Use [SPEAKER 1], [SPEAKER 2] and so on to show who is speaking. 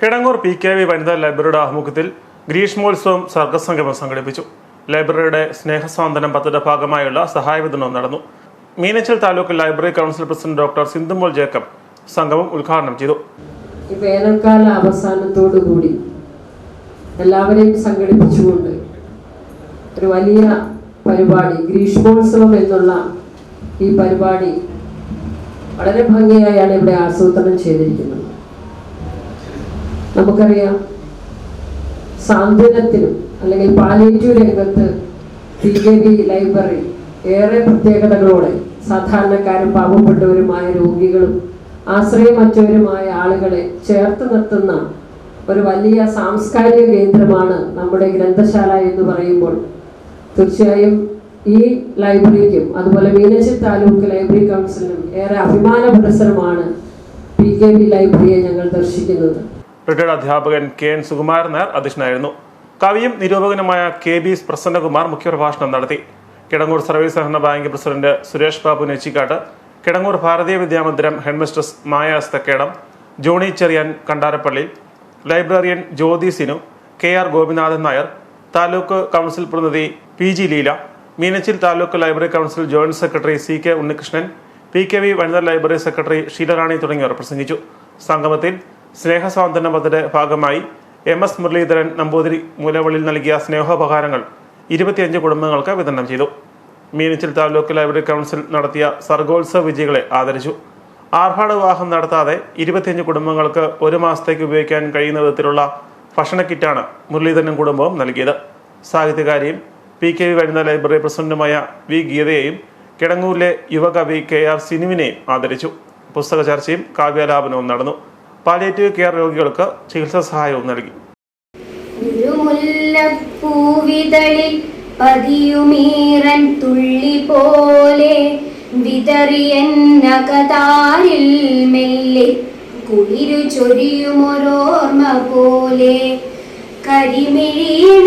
[SPEAKER 1] Kidangoor P K V വനിതാ ലൈബ്രറിയുടെ ആഭിമുഖ്യത്തിൽ ഗ്രീഷ്മോത്സവം സർക്കസ് സംഗമം സംഘടിപ്പിച്ചു. ലൈബ്രറിയുടെ സ്നേഹസ്വാന്തനം പദ്ധതിയുടെ ഭാഗമായുള്ള സഹായ വിതരണം നടന്നു. Meenachil taluk library council president doctor Sindhumol Jacob സംഗമം ഉദ്ഘാടനം ചെയ്തു.
[SPEAKER 2] ഈ വേനൽക്കാല അവസാനത്തോടു കൂടി എല്ലാവരെയും സംഘടിപ്പിച്ചുകൊണ്ട് ഒരു വലിയ പരിപാടി ഗ്രീഷ്മോത്സവം എന്നുള്ള ഈ പരിപാടി വളരെ ഭംഗിയായാണ് ഇവിടെ ആസൂത്രണം ചെയ്തിരിക്കുന്നത്. നമുക്കറിയാം. സാന്ത്വനത്തിനും അല്ലെങ്കിൽ പാലേറ്റീവ് രംഗത്ത് പി കെ ബി ലൈബ്രറി ഏറെ പ്രത്യേകതകളോടെ സാധാരണക്കാരും പാവപ്പെട്ടവരുമായ രോഗികളും ആശ്രയമറ്റവരുമായ ആളുകളെ ചേർത്ത് നിർത്തുന്ന ഒരു വലിയ സാംസ്കാരിക കേന്ദ്രമാണ് നമ്മുടെ ഗ്രന്ഥശാല എന്ന് പറയുമ്പോൾ. തീർച്ചയായും ഈ ലൈബ്രറിക്കും അതുപോലെ മീനച്ചി താലൂക്ക് ലൈബ്രറി കൗൺസിലിനും ഏറെ അഭിമാന പുരസരമാണ് പി കെ ബി ലൈബ്രറിയെ ഞങ്ങൾ ദർശിക്കുന്നത്.
[SPEAKER 1] റിട്ടയർഡ് അധ്യാപകൻ കെ എൻ സുകുമാരൻ നായർ അധ്യക്ഷനായിരുന്നു. കവിയും നിരൂപകനുമായ കെ ബി പ്രസന്നകുമാർ മുഖ്യപ്രഭാഷണം നടത്തി. കിടങ്ങൂർ സർവീസ് സഹകരണ bank president Suresh Babu Nechikattu Kidangoor Bharatiya Vidyamandiram headmistress Maya Asthakkedam Johnny Cherian Kandarappally librarian Jyothi Sinu K R Gopinathan Nair taluk council പ്രതിനിധി P G Leela Meenachil taluk library council joint secretary C K Unnikrishnan P K V വനിതാ library secretary Sheelarani തുടങ്ങിയവർ പ്രസംഗിച്ചു. സംഗമത്തിൽ സ്നേഹസ്വാതന്ത്ര്യ പദ്ധതിയുടെ ഭാഗമായി M S Muraleedharan Namboothiri മൂലവളിൽ നൽകിയ സ്നേഹോപകാരങ്ങൾ ഇരുപത്തിയഞ്ച് കുടുംബങ്ങൾക്ക് വിതരണം ചെയ്തു. മീനച്ചിൽ താലൂക്ക് ലൈബ്രറി കൗൺസിൽ നടത്തിയ സർഗോത്സവ വിജയികളെ ആദരിച്ചു. ആർഭാട വിവാഹം നടത്താതെ ഇരുപത്തിയഞ്ച് കുടുംബങ്ങൾക്ക് ഒരു മാസത്തേക്ക് ഉപയോഗിക്കാൻ കഴിയുന്ന വിധത്തിലുള്ള ഭക്ഷണ കിറ്റാണ് മുരളീധരനും കുടുംബവും നൽകിയത്. സാഹിത്യകാരിയും P K V Vanitha library പ്രസിഡന്റുമായ വി ഗീതയെയും കിടങ്ങൂരിലെ യുവകവി കെ ആർ സിനുവിനെയും ആദരിച്ചു. പുസ്തക ചർച്ചയും കാവ്യാലാപനവും നടന്നു. പാലിയേറ്റീവ് കെയർ രോഗികൾക്ക് ചികിത്സാ സഹായവും നൽകി.
[SPEAKER 3] പതിയുമീറൻ തുള്ളി പോലെ മെല്ലെ കുളിരു ചൊരിയുമൊരോർമ്മ പോലെ കരിമിഴീണ